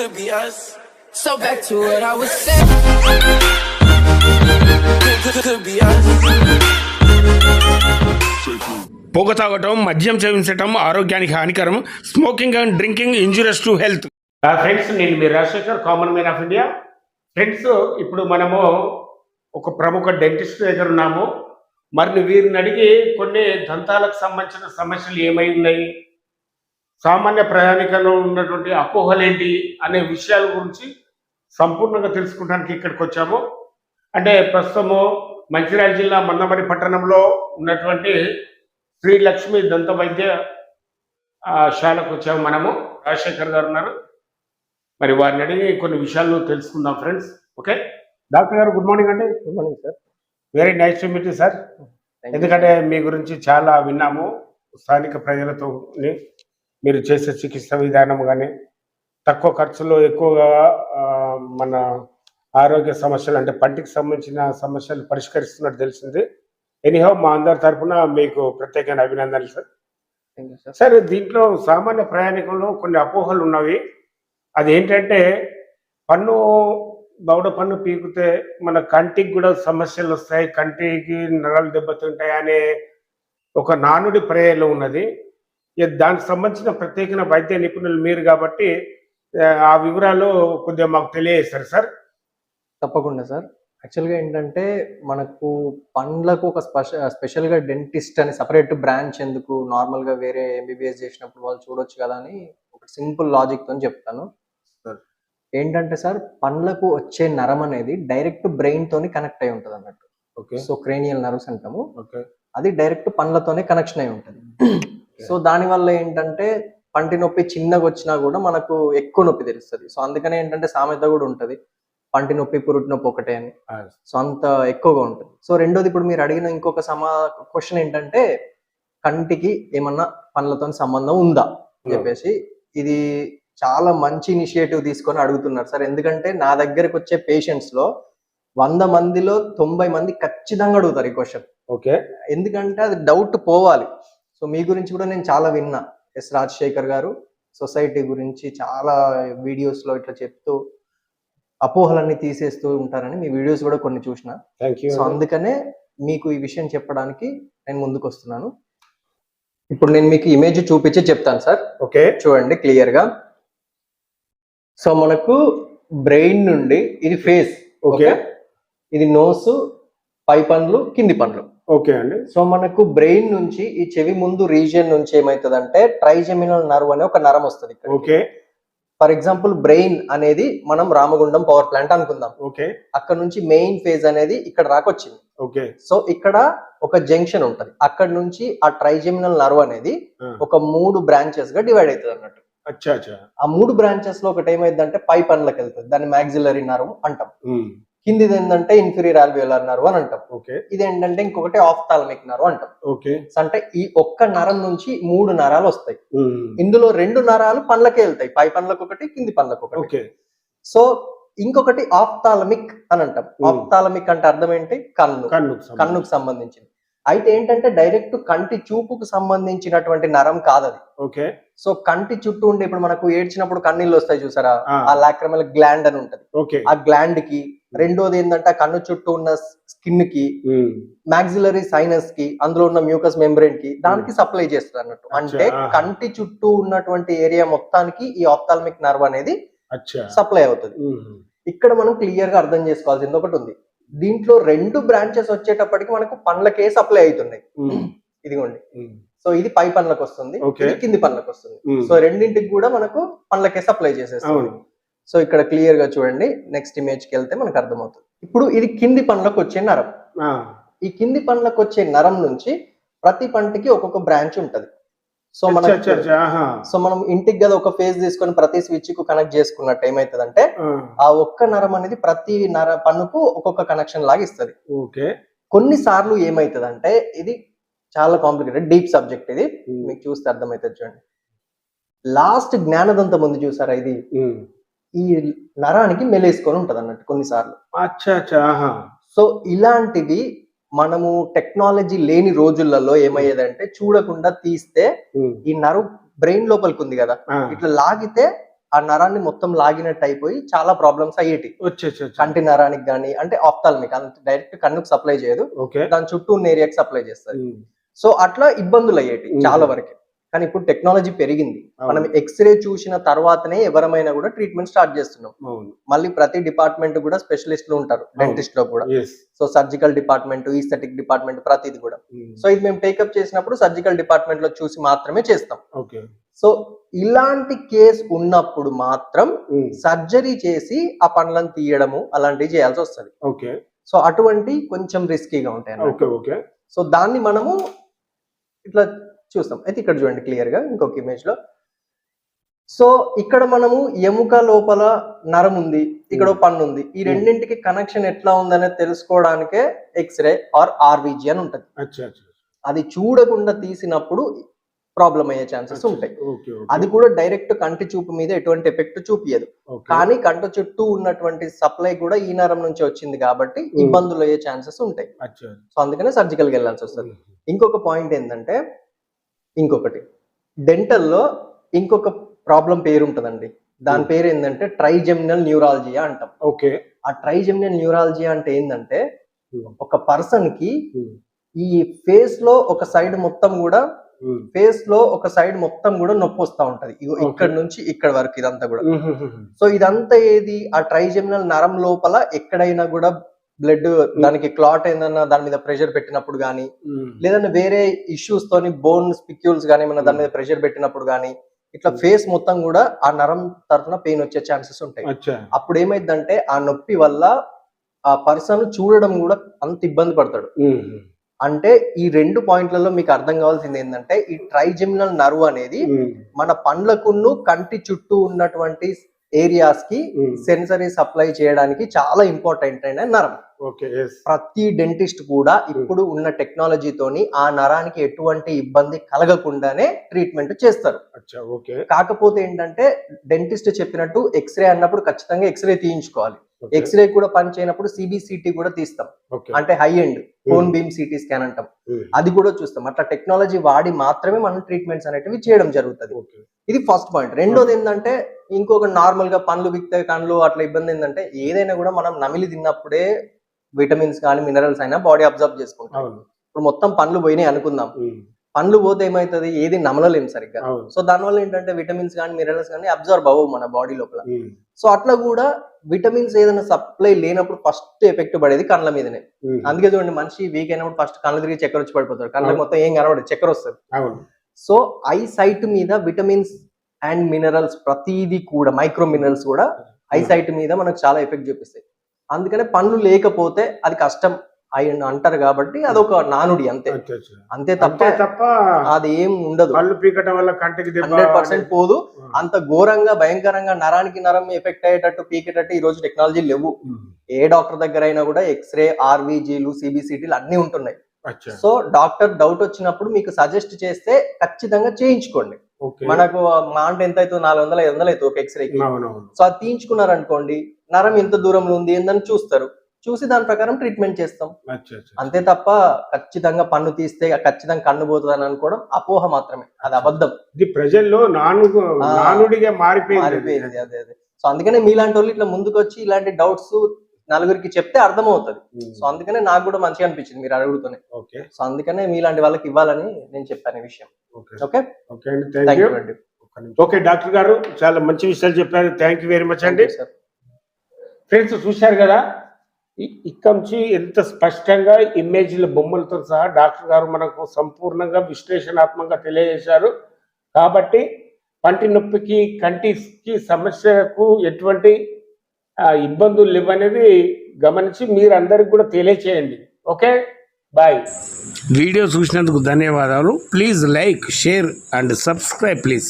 could be us. So back to what I was saying. Could, could, be us. పొగ తాగటం మద్యం సేవించటం ఆరోగ్యానికి హానికరం smoking and drinking injurious to health friends నేను మీ Rajasekhar common man of India friends ఇప్పుడు మనము ఒక ప్రముఖ డెంటిస్ట్ దగ్గర ఉన్నాము మరి వీరిని అడిగి కొన్ని దంతాలకు సంబంధించిన సమస్యలు ఏమై ఉన్నాయి సామాన్య ప్రయాణికంలో ఉన్నటువంటి అపోహలు ఏంటి అనే విషయాల గురించి సంపూర్ణంగా తెలుసుకోవడానికి ఇక్కడికి వచ్చాము. అంటే ప్రస్తుతము మంచిర్యాల జిల్లా మందమరి పట్టణంలో ఉన్నటువంటి శ్రీ లక్ష్మి దంత వైద్య శాలకు వచ్చాము మనము. రాజశేఖర్ గారు ఉన్నారు. మరి వారిని అడిగి కొన్ని విషయాలు తెలుసుకుందాం ఫ్రెండ్స్. ఓకే? డాక్టర్ గారు గుడ్ మార్నింగ్ అండి. Good morning sir. Very nice to meet sir. ఎందుకంటే మీ గురించి చాలా విన్నాము. స్థానిక ప్రజలతో మీరు చేసే చికిత్స విధానం కానీ తక్కువ ఖర్చులో ఎక్కువగా మన ఆరోగ్య సమస్యలు అంటే పంటికి సంబంధించిన సమస్యలు పరిష్కరిస్తున్నట్టు తెలిసింది. ఎనీహౌ మా అందరి తరఫున మీకు ప్రత్యేకమైన అభినందనలు సార్ సార్ దీంట్లో సామాన్య ప్రయాణికుల్లో కొన్ని అపోహలు ఉన్నవి. అది ఏంటంటే పన్ను దౌడ పన్ను పీకితే మన కంటికి కూడా సమస్యలు వస్తాయి. కంటికి నరాలు దెబ్బతింటాయి అనే ఒక నానుడి ప్రయలో ఉన్నది. దానికి సంబంధించిన ప్రత్యేకమైన వైద్య నిపుణులు మీరు కాబట్టి ఆ, వివరాలు కొద్దిగా మాకు తెలియజేస్తారు సార్. తప్పకుండా సార్. యాక్చువల్గా ఏంటంటే మనకు పండ్లకు ఒక స్పెష స్పెషల్గా డెంటిస్ట్ అని సపరేట్ బ్రాంచ్ ఎందుకు నార్మల్గా వేరే ఎంబీబీఎస్ చేసినప్పుడు వాళ్ళు చూడొచ్చు కదా అని ఒక సింపుల్ లాజిక్తో చెప్తాను. ఏంటంటే సార్ పండ్లకు వచ్చే నరం అనేది డైరెక్ట్ బ్రెయిన్ తోని కనెక్ట్ అయి ఉంటుంది అన్నట్టు ఓకే. సో క్రేనియల్ నర్వ్స్ అంటాము. ఓకే. అది డైరెక్ట్ పండ్లతోనే కనెక్షన్ అయి ఉంటుంది. సో దానివల్ల ఏంటంటే పంటి నొప్పి చిన్నగా వచ్చినా కూడా మనకు ఎక్కువ నొప్పి తెలుస్తుంది. సో అందుకనే ఏంటంటే సామెత కూడా ఉంటది. పంటి నొప్పి పురుటి నొప్పి ఒకటే అని. సో అంత ఎక్కువగా ఉంటుంది. సో రెండోది ఇప్పుడు మీరు అడిగిన ఇంకొక సమా క్వశ్చన్ ఏంటంటే కంటికి ఏమన్నా పండ్లతో సంబంధం ఉందా? అని చెప్పేసి ఇది చాలా మంచి ఇనిషియేటివ్ తీసుకొని అడుగుతున్నారు. సార్ ఎందుకంటే నా దగ్గరకు వచ్చే పేషెంట్స్లో వంద మందిలో తొంభై మంది ఖచ్చితంగా అడుగుతారు ఈ క్వశ్చన్ ఓకే. ఎందుకంటే అది డౌట్ పోవాలి. సో మీ గురించి కూడా నేను చాలా విన్నా. ఎస్ రాజశేఖర్ గారు సొసైటీ గురించి చాలా వీడియోస్లో ఇట్లా చెప్తూ అపోహలన్నీ తీసేస్తూ ఉంటారని మీ వీడియోస్ కూడా కొన్ని చూసిన. సో అందుకనే మీకు ఈ విషయం చెప్పడానికి నేను ముందుకు వస్తున్నాను ఇప్పుడు నేను మీకు ఇమేజ్ చూపించి చెప్తాను సార్. ఓకే చూడండి క్లియర్గా. సో మనకు బ్రెయిన్ నుండి ఇది ఫేస్ ఓకే ఇది నోసు పై పండ్లు కింది పండ్లు. ఓకే అండి. సో మనకు బ్రెయిన్ నుంచి ఈ చెవి ముందు రీజియన్ నుంచి ఏమైతుందంటే ట్రైజెమినల్ నర్వ్ అనే ఒక నరం వస్తుంది ఓకే. ఫర్ ఎగ్జాంపుల్ బ్రెయిన్ అనేది మనం రామగుండం పవర్ ప్లాంట్ అనుకుందాం. ఓకే. అక్కడ నుంచి మెయిన్ ఫేజ్ అనేది ఇక్కడ రాకొచ్చింది ఓకే. సో ఇక్కడ ఒక జంక్షన్ ఉంటది. అక్కడ నుంచి ఆ ట్రైజెమినల్ నర్వ్ అనేది. ఒక మూడు బ్రాంచెస్గా డివైడ్ అవుతుంది అన్నట్టు. అచ్చా ఆ మూడు బ్రాంచెస్లో ఒకటి ఏమైందంటే పై పండ్లకు వెళ్తుంది దాన్ని మ్యాక్సిలరీ నర్వ్ అంటాం. కిందిది ఏంటంటే ఇన్ఫీరియర్ ఆల్వియోలర్ నర్వ్ అని అంటాం. ఓకే. ఇది ఏంటంటే ఇంకొకటి ఆఫ్థాలమిక్ నర్వ్ అంటాం. ఓకే. అంటే ఈ ఒక్క నరం నుంచి మూడు నరాలు వస్తాయి. ఇందులో రెండు నరాలు పండ్లకే వెళ్తాయి. పై పండ్లకు ఒకటి కింది పండ్లకు ఒకటి. ఓకే. సో ఇంకొకటి ఆఫ్థాలమిక్ అని అంటాం. ఆఫ్థాలమిక్ అంటే అర్థం ఏంటి? కన్ను. కన్ను కన్నుకు సంబంధించింది. అయితే ఏంటంటే డైరెక్ట్ కంటి చూపుకు సంబంధించినటువంటి నరం కాదది. ఓకే. సో కంటి చుట్టూ ఉండే ఇప్పుడు మనకు ఏడ్చినప్పుడు కన్నీళ్ళు వస్తాయి చూసారా? ఆ. లాక్రమల్ గ్లాండ్ అని ఉంటది. ఆ గ్లాండ్కి రెండోది ఏంటంటే కన్ను చుట్టూ ఉన్న స్కిన్కి మాక్సిలరీ సైనస్కి అందులో ఉన్న మ్యూకస్ మెంబ్రెయిన్కి దానికి సప్లై చేస్తుంది అన్నట్టు. అంటే. కంటి చుట్టూ ఉన్నటువంటి ఏరియా మొత్తానికి ఈ ఆప్థాల్మిక్ నర్వ్ అనేది సప్లై అవుతుంది. ఇక్కడ మనం క్లియర్గా అర్థం చేసుకోవాల్సింది ఒకటి ఉంది. దీంట్లో రెండు బ్రాంచెస్ వచ్చేటప్పటికి మనకు పండ్లకే సప్లై అవుతున్నాయి. ఇదిగోండి. సో ఇది పై పండ్లకు వస్తుంది. కింది పండ్లకు వస్తుంది. సో రెండింటికి కూడా మనకు పండ్లకే సప్లై చేసేస్తుంది. సో ఇక్కడ క్లియర్గా చూడండి. నెక్స్ట్ ఇమేజ్కి వెళ్తే మనకు అర్థమవుతుంది. ఇప్పుడు ఇది కింది పండ్లకు వచ్చే నరం. ఈ కింది పండ్లకు వచ్చే నరం నుంచి ప్రతి పంటకి ఒక్కొక్క బ్రాంచ్ ఉంటది. సో మనం సో మనం ఇంటికి కదా ఒక ఫేజ్ తీసుకొని ప్రతి స్విచ్కు కనెక్ట్ చేసుకున్నట్టు ఏమైతుందంటే ఆ, ఆ ఒక్క నరం అనేది ప్రతి నర పన్నుకు ఒక్కొక్క కనెక్షన్ లాగా ఇస్తుంది. ఓకే. కొన్నిసార్లు ఏమైతుందంటే ఇది చాలా కాంప్లికేటెడ్ డీప్ సబ్జెక్ట్ ఇది. మీకు చూస్తే అర్థమవుతుంది చూడండి. లాస్ట్ జ్ఞానదంతం ఉంది చూసారా ఇది? ఈ నరానికి మెలేసుకొని ఉంటది అన్నట్టు కొన్నిసార్లు సో ఇలాంటివి మనము టెక్నాలజీ లేని రోజులలో ఏమయ్యేదంటే చూడకుండా తీస్తే ఈ నరు బ్రెయిన్ లోపలికి ఉంది కదా ఇట్లా లాగితే ఆ నరాన్ని మొత్తం లాగినట్టు అయిపోయి చాలా ప్రాబ్లమ్స్ అయ్యేటి. కంటి నరానికి కానీ అంటే ఆఫ్థాల్మిక్ అంత డైరెక్ట్ కన్నుకు సప్లై చేయదు. దాని చుట్టూ ఉన్న ఏరియాకి సప్లై చేస్తుంది. సో అట్లా ఇబ్బందులు అయ్యేటి. చాలా వరకు. కానీ ఇప్పుడు టెక్నాలజీ పెరిగింది. మనం ఎక్స్రే చూసిన తర్వాతనే ఎవరమైనా కూడా ట్రీట్మెంట్ స్టార్ట్ చేస్తున్నాం. మళ్ళీ ప్రతి డిపార్ట్మెంట్ కూడా స్పెషలిస్టులు ఉంటారు డెంటిస్ట్లో కూడా. So surgical department aesthetic department ప్రతిది కూడా. సో ఇది మేము టేకప్ చేసినప్పుడు సర్జికల్ డిపార్ట్మెంట్లో చూసి మాత్రమే చేస్తాం. ఓకే. సో ఇలాంటి కేసు ఉన్నప్పుడు మాత్రం సర్జరీ చేసి ఆ పండ్లను తీయడము అలాంటివి చేయాల్సి వస్తుంది. ఓకే. సో అటువంటి కొంచెం రిస్కీగా ఉంటాయి ఓకే. సో దాన్ని మనము ఇట్లా చూస్తాం. అయితే ఇక్కడ చూడండి క్లియర్గా ఇంకొక ఇమేజ్లో. సో ఇక్కడ మనము ఎముక లోపల నరం ఉంది ఇక్కడ ఓ పన్ను ఉంది. ఈ రెండింటికి కనెక్షన్ ఎట్లా ఉందనేది తెలుసుకోవడానికే ఎక్స్రే ఆర్ ఆర్విజి అని ఉంటుంది. అది చూడకుండా తీసినప్పుడు ప్రాబ్లం అయ్యే ఛాన్సెస్ ఉంటాయి. అది కూడా డైరెక్ట్ కంటి చూపు మీద ఎటువంటి ఎఫెక్ట్ చూపియదు కానీ కంట చుట్టూ ఉన్నటువంటి సప్లై కూడా ఈ నరం నుంచి వచ్చింది కాబట్టి Hmm. ఇబ్బందులు అయ్యే ఛాన్సెస్ ఉంటాయి. సో అందుకనే సర్జికల్కి వెళ్ళాల్సి వస్తుంది. ఇంకొక పాయింట్ ఏంటంటే ఇంకొకటి. డెంటల్లో ఇంకొక ప్రాబ్లం పేరు ఉంటుందండి దాని పేరు ఏంటంటే ట్రైజెమినల్ న్యూరాలజియా అంటాం. ఓకే. ఆ ట్రైజెమినల్ న్యూరాలజియా అంటే ఏంటంటే. ఒక పర్సన్కి ఈ ఫేస్లో ఒక సైడ్ మొత్తం కూడా ఫేస్లో ఒక సైడ్ మొత్తం కూడా నొప్పి వస్తూ ఉంటది. ఇక్కడ నుంచి ఇక్కడ వరకు ఇదంతా కూడా. సో ఇదంతా ఏది? ఆ ట్రైజెమినల్ నరం లోపల ఎక్కడైనా కూడా బ్లడ్ దానికి క్లాట్ అయిందన్న దాని మీద ప్రెషర్ పెట్టినప్పుడు కానీ లేదంటే వేరే ఇష్యూస్ తోని బోన్ స్పిక్యూల్స్ కానీ ఏమైనా దాని మీద ప్రెషర్ పెట్టినప్పుడు కానీ ఇట్లా ఫేస్ మొత్తం కూడా ఆ నరం తరఫున పెయిన్ వచ్చే ఛాన్సెస్ ఉంటాయి. అప్పుడు ఏమైందంటే ఆ నొప్పి వల్ల ఆ పర్సన్ చూడడం కూడా అంత ఇబ్బంది పడతాడు. అంటే ఈ రెండు పాయింట్లలో మీకు అర్థం కావాల్సింది ఏంటంటే ఈ ట్రైజెమినల్ నర్వ్ అనేది మన పండ్లకును కంటి చుట్టూ ఉన్నటువంటి ఏరియాస్కి సెన్సరీ సప్లై చేయడానికి చాలా ఇంపార్టెంట్ అయిన నరం. ప్రతి డెంటిస్ట్ కూడా ఇప్పుడు ఉన్న టెక్నాలజీతోని ఆ నరానికి ఎటువంటి ఇబ్బంది కలగకుండానే ట్రీట్మెంట్ చేస్తారు. కాకపోతే ఏంటంటే డెంటిస్ట్ చెప్పినట్టు ఎక్స్రే అన్నప్పుడు ఖచ్చితంగా ఎక్స్రే తీయించుకోవాలి. ఎక్స్రే కూడా పని చేయనప్పుడు సిబిసిటీ కూడా తీస్తాం. అంటే high end cone beam CT scan అంటాం. అది కూడా చూస్తాం. అట్లా టెక్నాలజీ వాడి మాత్రమే మనం ట్రీట్మెంట్స్ అనేటివి చేయడం జరుగుతుంది. ఓకే ఇది ఫస్ట్ పాయింట్ రెండోది ఏంటంటే ఇంకొక నార్మల్గా పండ్లు బిక్తే కళ్ళు అట్లా ఇబ్బంది ఏంటంటే ఏదైనా కూడా మనం నమిలి తిన్నప్పుడే విటమిన్స్ కానీ మినరల్స్ అయినా బాడీ అబ్జర్వ్ చేసుకుంటాం. ఇప్పుడు మొత్తం పండ్లు పోయినాయి అనుకుందాం. ఉమ్, పండ్లు పోతే ఏమవుతుంది ఏది నమలలేం సరిగ్గా. సో దానివల్ల ఏంటంటే విటమిన్స్ కానీ మినరల్స్ కానీ అబ్జర్వ్ అవ్వవు మన బాడీ లోపల. ఉమ్, సో అట్లా కూడా విటమిన్స్ ఏదైనా సప్లై లేనప్పుడు ఫస్ట్ ఎఫెక్ట్ పడేది కళ్ళ మీదనే. అందుకే చూడండి మనిషి వీక్ అయినప్పుడు ఫస్ట్ కళ్ళు తిరిగి చక్కెర వచ్చి పడిపోతాడు. కళ్ళకి మొత్తం ఏం కనబడదు చక్కెర వస్తుంది. సో ఐ సైట్ మీద విటమిన్స్ అండ్ మినరల్స్ ప్రతిదీ కూడా మైక్రో మినరల్స్ కూడా ఐ సైట్ మీద మనకు చాలా ఎఫెక్ట్ చూపిస్తాయి. అందుకనే పనులు లేకపోతే అది కష్టం అయి అంటారు కాబట్టి అదొక నానుడి అంతే. అంతే తప్ప తప్ప అది ఏం ఉండదు. పళ్ళు పీకటం వల్ల కంటికి హండ్రెడ్ పర్సెంట్ పోదు. అంత ఘోరంగా భయంకరంగా నరానికి నరం ఎఫెక్ట్ అయ్యేటట్టు పీకేటట్టు ఈ రోజు టెక్నాలజీ లేవు. ఏ డాక్టర్ దగ్గర అయినా కూడా ఎక్స్రే ఆర్వీజీలు సిబిసిటీలు అన్ని ఉంటున్నాయి. సో డాక్టర్ డౌట్ వచ్చినప్పుడు మీకు సజెస్ట్ చేస్తే ఖచ్చితంగా చేయించుకోండి. మనకు మా అంటే ఎంత అవుతుంది? నాలుగు వందలు ఐదు వందలు అవుతుంది ఒక ఎక్స్రేకి. అవునవును. సో అది తీయించుకున్నారు అనుకోండి నరం ఎంత దూరంలో ఉంది ఏందని చూస్తారు. చూసి దాని ప్రకారం ట్రీట్మెంట్ చేస్తాం. అంతే తప్ప ఖచ్చితంగా పన్ను తీస్తే ఖచ్చితంగా కన్ను పోతుంది అని అనుకోవడం అపోహ మాత్రమే. అది అబద్ధం. ఇది ప్రజల్లో మారిపోయింది అదే. అదే సో అందుకనే మీలాంటి వాళ్ళు ఇట్లా ముందుకు వచ్చి ఇలాంటి డౌట్స్ నలుగురికి చెప్తే అర్థమవుతుంది. ఉమ్, సో అందుకనే నాకు కూడా మంచిగా అనిపించింది మీరు అడుగుతూనే ఓకే. సో అందుకనే మీలాంటి వాళ్ళకి ఇవ్వాలని నేను చెప్పాను ఈ విషయం. ఓకే. ఓకే? ఓకే అండి ఓకే డాక్టర్ గారు చాలా మంచి విషయాలు చెప్పారు. థ్యాంక్ యూ వెరీ మచ్ అండి సార్ ఫ్రెండ్స్ చూశారు కదా? ఇక్కడ నుంచి ఎంత స్పష్టంగా ఇమేజ్ల బొమ్మలతో సహా డాక్టర్ గారు మనకు సంపూర్ణంగా విశ్లేషణాత్మకంగా తెలియజేశారు. కాబట్టి పంటి నొప్పికి కంటికి సమస్యకు ఎటువంటి ఇబ్బందులు ఇవ్వనేది గమనించి మీరు అందరికి కూడా తెలియచేయండి. ఓకే? బాయ్. వీడియో చూసినందుకు ధన్యవాదాలు. Please like share and subscribe please.